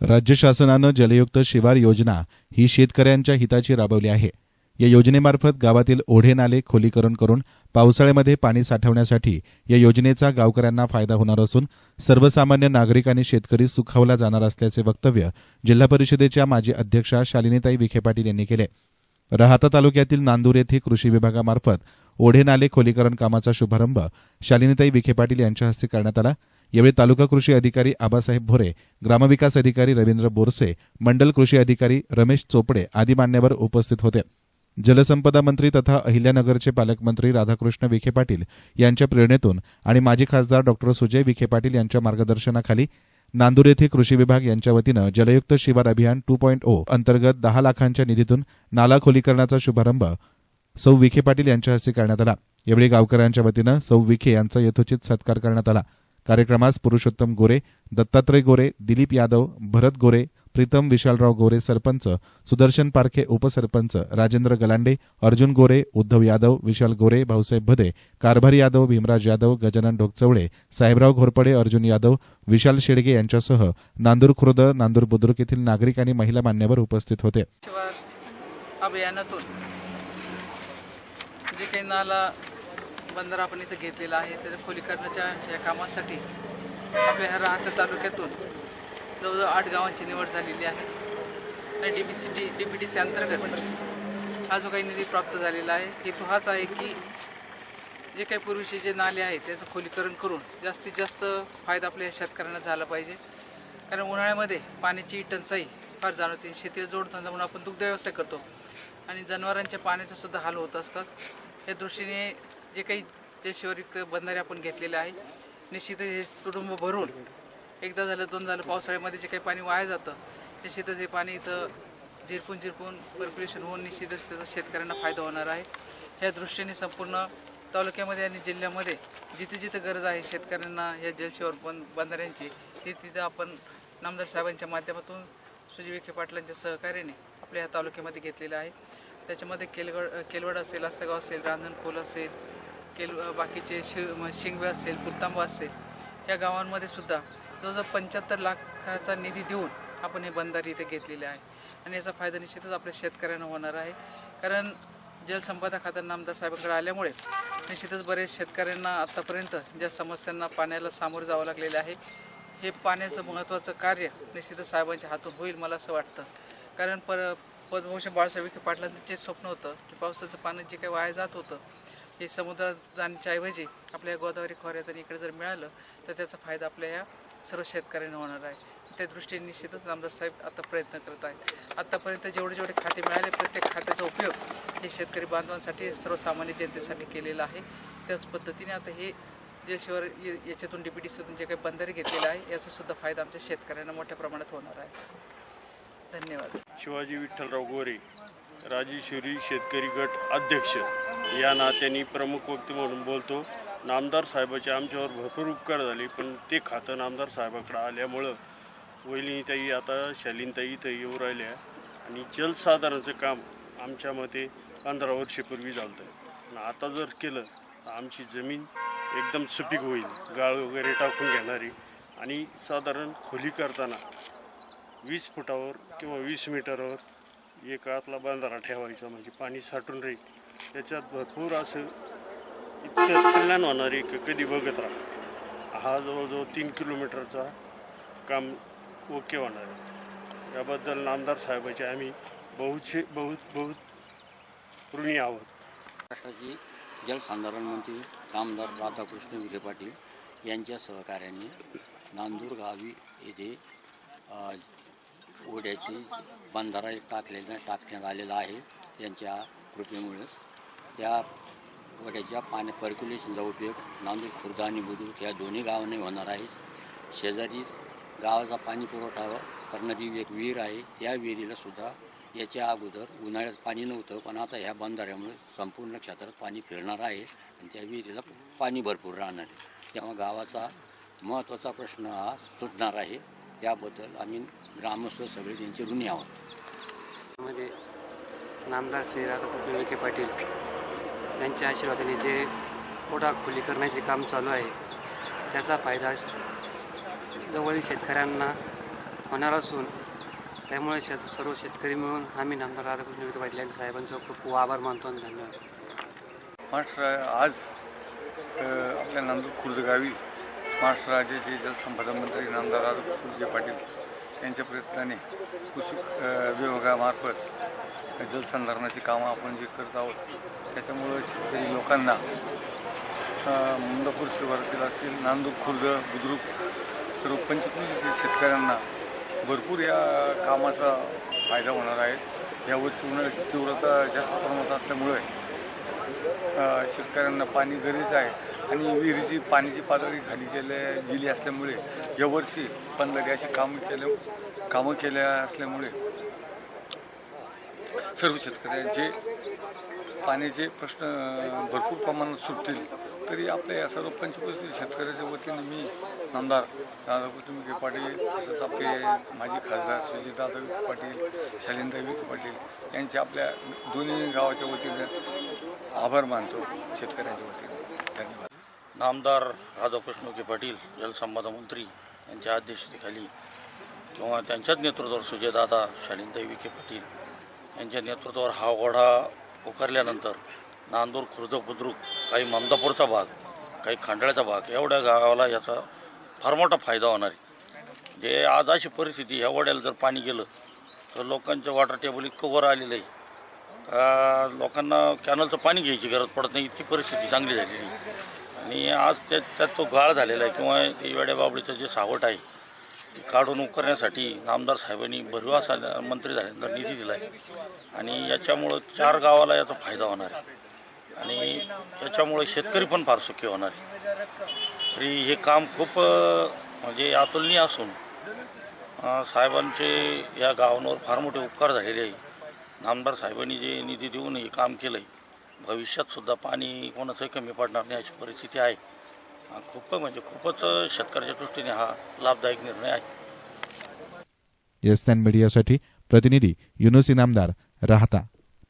राज्य शासनानं जलयुक्त शिवार योजना ही शेतकऱ्यांच्या हिताची राबवली आहे. या योजनेमार्फत गावातील ओढे नाले खोलीकरण करून पावसाळ्यामध्ये पाणी साठवण्यासाठी या योजनेचा गावकऱ्यांना फायदा होणार असून सर्वसामान्य नागरिक आणि शेतकरी सुखावला जाणार असल्याचे वक्तव्य जिल्हा परिषदेच्या माजी अध्यक्षा शालिनीताई विखे पाटील यांनी केले. राहाता तालुक्यातील नांदूर येथे कृषी विभागामार्फत ओढे नाले खोलीकरण कामाचा शुभारंभ शालिनीताई विखे पाटील यांच्या हस्ते करण्यात आला. यावेळी तालुका कृषी अधिकारी आबासाहेब भोरे ग्रामविकास अधिकारी रवींद्र बोरसे मंडल कृषी अधिकारी रमेश चोपडे आदी मान्यवर उपस्थित होते. जलसंपदा मंत्री तथा अहिल्यानगरचे पालकमंत्री राधाकृष्ण विखे पाटील यांच्या प्रेरणेतून आणि माजी खासदार डॉक्टर सुजय विखे पाटील यांच्या मार्गदर्शनाखाली नांदूर येथे कृषी विभाग यांच्या वतीनं जलयुक्त शिवार अभियान टू पॉईंट ओ अंतर्गत दहा लाखांच्या निधीतून नाला खोलीकरणाचा शुभारंभ सौ विखे पाटील यांच्या हस्ते करण्यात आला. यावेळी गावकऱ्यांच्या वतीनं सौ विखे यांचा यथोचित सत्कार करण्यात आला. कार्यक्रमास पुरुषोत्तम गोरे दत्तात्रय गोरे दिलीप यादव भरत गोरे प्रीतम विशालराव गोरे सरपंच सुदर्शन पारखे उपसरपंच राजेंद्र गलांडे अर्जुन गोरे उद्धव यादव विशाल गोरे भाऊसाहेब भदे कारभारी यादव भीमराज यादव गजानन ढोकचवडे साहेबराव घोरपडे अर्जुन यादव विशाल शेडगे यांच्यासह नांदूर खुर्द नांदूर बुद्रुक येथील नागरिक आणि महिला मान्यवर उपस्थित होते. अभियानातून जे काही नाला बंदर आपण इथं घेतलेला आहे त्याच्या खोलीकरणाच्या या कामासाठी आपल्या ह्या राहत्या तालुक्यातून जवळजवळ आठ गावांची निवड झालेली आहे. आणि D B C D D P D C अंतर्गत हा जो काही निधी प्राप्त झालेला आहे हेतू हाच आहे की जे काही पूर्वीचे जे नाले आहेत त्याचं खोलीकरण करून जास्तीत जास्त फायदा आपल्या शेतकऱ्यांना झाला पाहिजे. कारण उन्हाळ्यामध्ये पाण्याची टंचाई फार जाणवते. शेतीला जोडधंदा म्हणून आपण दुग्ध व्यवसाय करतो. आणि जनावरांच्या पाण्याचा सुद्धा हाल होत असतात. या दृष्टीने जे काही जलशिवारयुक्त बंधारे आपण घेतलेले आहे निश्चितच हे कुटुंब भरून एकदा झालं दोन झालं पावसाळ्यामध्ये जे काही पाणी वाया जातं निश्चितच हे पाणी इथं झिरपून झिरपून पर्क्युलेशन होऊन निश्चितच त्याचा शेतकऱ्यांना फायदा होणार आहे. ह्या दृष्टीने संपूर्ण तालुक्यामध्ये आणि जिल्ह्यामध्ये जिथे जिथे गरज आहे शेतकऱ्यांना या जलशिवर पण बंधाऱ्यांची ती तिथं आपण नामदार साहेबांच्या माध्यमातून सुजय विखे पाटलांच्या सहकार्याने आपल्या ह्या तालुक्यामध्ये घेतलेलं आहे. त्याच्यामध्ये केलगड केलवड असेल आस्तगाव असेल रांजणखोल असेल केल बाकीचे शि म- शिंगवे असेल पुलतांबा असेल या गावांमध्ये सुद्धा जवळजवळ पंच्याहत्तर लाखाचा निधी देऊन आपण हे बंधारे इथे घेतलेले आहे. आणि याचा फायदा निश्चितच आपल्या शेतकऱ्यांना होणार आहे. कारण जलसंपदा खात्यानं नामदार साहेबांकडे आल्यामुळे निश्चितच बरेच शेतकऱ्यांना आत्तापर्यंत ज्या समस्यांना पाण्याला सामोरं जावं लागलेलं आहे हे पाण्याचं महत्त्वाचं कार्य निश्चितच साहेबांच्या हातून होईल मला असं वाटतं. कारण पर पद्मभूषण बाळासाहेब विखे पाटलांचं जे स्वप्न होतं की पावसाचं पाणी जे काही वाया जात होतं हे समुद्रात जाण्याच्या ऐवजी आपल्या गोदावरी खोऱ्यात आणि इकडे जर मिळालं तर त्याचा फायदा आपल्या या सर्व शेतकऱ्यांना होणार आहे. त्या दृष्टीने निश्चितच नामदार साहेब आता प्रयत्न करत आहेत. आत्तापर्यंत जेवढे जेवढे खाते मिळाले प्रत्येक खात्याचा उपयोग हे शेतकरी बांधवांसाठी सर्वसामान्य जनतेसाठी केलेला आहे. त्याच पद्धतीने आता हे जलशिवार य- याच्यातून डी पी डी सीतून जे काही बंधारे घेतलेलं आहे याचासुद्धा फायदा आमच्या शेतकऱ्यांना मोठ्या प्रमाणात होणार आहे. धन्यवाद. शिवाजी विठ्ठलराव गोरे राजेश्वरी शेतकरी गट अध्यक्ष या नात्याने प्रमुख व्यक्ती म्हणून बोलतो. नामदार साहेबाचे आमच्यावर भरपूर उपकार झाले पण ते खातं नामदार साहेबाकडे आल्यामुळं वहिनीताई आता शालीनताई इथं येऊ राहिल्या. आणि जलसाधारणाचं काम आमच्या मते पंधरा वर्षापूर्वी झालं होतं आणि आता जर केलं तर आमची जमीन एकदम सुपीक होईल गाळ वगैरे टाकून घेणारी. आणि साधारण खोली करताना वीस फुटावर किंवा वीस मीटरवर एक आतला बांधारा ठेवायचा म्हणजे पाणी साठून राहील. त्याच्यात भरपूर असं इतकं कल्याण होणार आहे की कधी बघत राहा. हा जवळजवळ तीन किलोमीटरचा काम ओके होणार आहे. याबद्दल नामदार साहेबाचे आम्ही बहुतशे बहुत बहुत ऋणी आहोत. महाराष्ट्राची जलसंधारण मंत्री कामदार राधाकृष्ण विखे पाटील यांच्या सहकार्याने नांदूर गावी येथे ओढ्याची बंधारा टाकलेला टाकण्यात आलेला आहे त्यांच्या कृपेमुळे. त्या ओढ्याच्या पाण्या पर्क्युलेशनचा उपयोग नांदूर खुर्द आणि बुद्रुक या दोन्ही गावांनी होणार आहे. शेजारीच गावाचा पाणी पुरवठा करणारी एक विहीर आहे. त्या विहिरीला सुद्धा याच्या अगोदर उन्हाळ्यात पाणी नव्हतं पण आता ह्या बंधाऱ्यामुळे संपूर्ण क्षेत्रात पाणी फिरणार आहे आणि त्या विहिरीला पाणी भरपूर राहणार आहे. तेव्हा गावाचा महत्त्वाचा प्रश्न हा सुटणार आहे. त्याबद्दल आम्ही ग्रामस्थ सगळे त्यांचे ऋणी आहोत मध्ये नामदार श्री राधाकृष्ण विखे पाटील यांच्या आशीर्वादाने जे ओढा खोली करण्याचे काम चालू आहे त्याचा फायदा जवळील शेतकऱ्यांना होणार असून त्यामुळे शेत सर्व शेतकरी मिळून आम्ही नामदार राधाकृष्ण विखे पाटील यांच्या साहेबांचं खूप खूप आभार मानतो आणि धन्यवाद. महाराष्ट्र आज आपल्या नांदूर खुर्द गावी महाराष्ट्र राज्याचे जलसंपदा मंत्री नामदार राधाकृष्ण पाटील यांच्या प्रयत्नाने कृषी विभागामार्फत जलसंधारणाची कामं आपण जे करत आहोत त्याच्यामुळं शेतकरी लोकांना मुंदापूर शिवारातील असतील नांदूर खुर्द बुद्रुक सर्व पंचकृषीतील शेतकऱ्यांना भरपूर या कामाचा फायदा होणार आहे. यावर्षी उन्हाळ्याची तीव्रता जास्त प्रमाणात असल्यामुळे शेतकऱ्यांना पाणी गरजेचं आहे. आणि विहिरीची पाण्याची पातळी खाली गेल्या गेली असल्यामुळे यावर्षी पण अशी कामं केल्या कामं केल्या असल्यामुळे सर्व शेतकऱ्यांचे पाण्याचे प्रश्न भरपूर प्रमाणात सुटतील. तरी आपल्या या सर्व पंचकृषी शेतकऱ्याच्या वतीने मी नामदार राधाकृष्ण विखे पाटील तसंच आपले माजी खासदार सुजितदादा विखे पाटील शालिंदा विखे पाटील यांचे आपल्या दोन्ही गावाच्या वतीने आभार मानतो शेतकऱ्यांच्या वतीने. नामदार राधाकृष्ण विखे पाटील जलसंपदा मंत्री यांच्या अध्यक्षतेखाली किंवा त्यांच्याच नेतृत्वावर सुजयदादा शालिनताई विखे पाटील यांच्या नेतृत्वावर हा ओढा उकारल्यानंतर नांदूर खुर्द बुद्रुक काही ममदापूरचा भाग काही खांडाळ्याचा भाग एवढ्या गावाला याचा फार मोठा फायदा होणार आहे. जे आज अशी परिस्थिती ह्या वड्याला जर पाणी गेलं तर लोकांचं वॉटर टेबल इतकं वर आलेलं आहे. का लोकांना कॅनलचं पाणी घ्यायची गरज पडत नाही इतकी परिस्थिती चांगली झालेली आणि आज त्यात त्यात तो गाळ झालेला आहे किंवा ते बाबडीचं जे सावट आहे ते काढून उकरण्यासाठी नामदार साहेबांनी भरव मंत्री झाल्यानंतर निधी दिला आहे आणि याच्यामुळं चार गावाला याचा फायदा होणार आहे. आणि याच्यामुळे शेतकरी पण फार सुखी होणार आहे. तरी हे काम खूप म्हणजे अतुलनीय असून साहेबांचे या गावांवर फार मोठे उपकार झालेले आहे. नामदार साहेबांनी जे निधी देऊन हे काम केलं आहे भविष्यात सुद्धा पाणी कोणाचंही कमी पडणार नाही अशी परिस्थिती आहे. खूप म्हणजे खूपच शेतकऱ्याच्या दृष्टीने हा लाभदायक निर्णय आहे. एस मीडियासाठी प्रतिनिधी युनुस इनामदार राहता.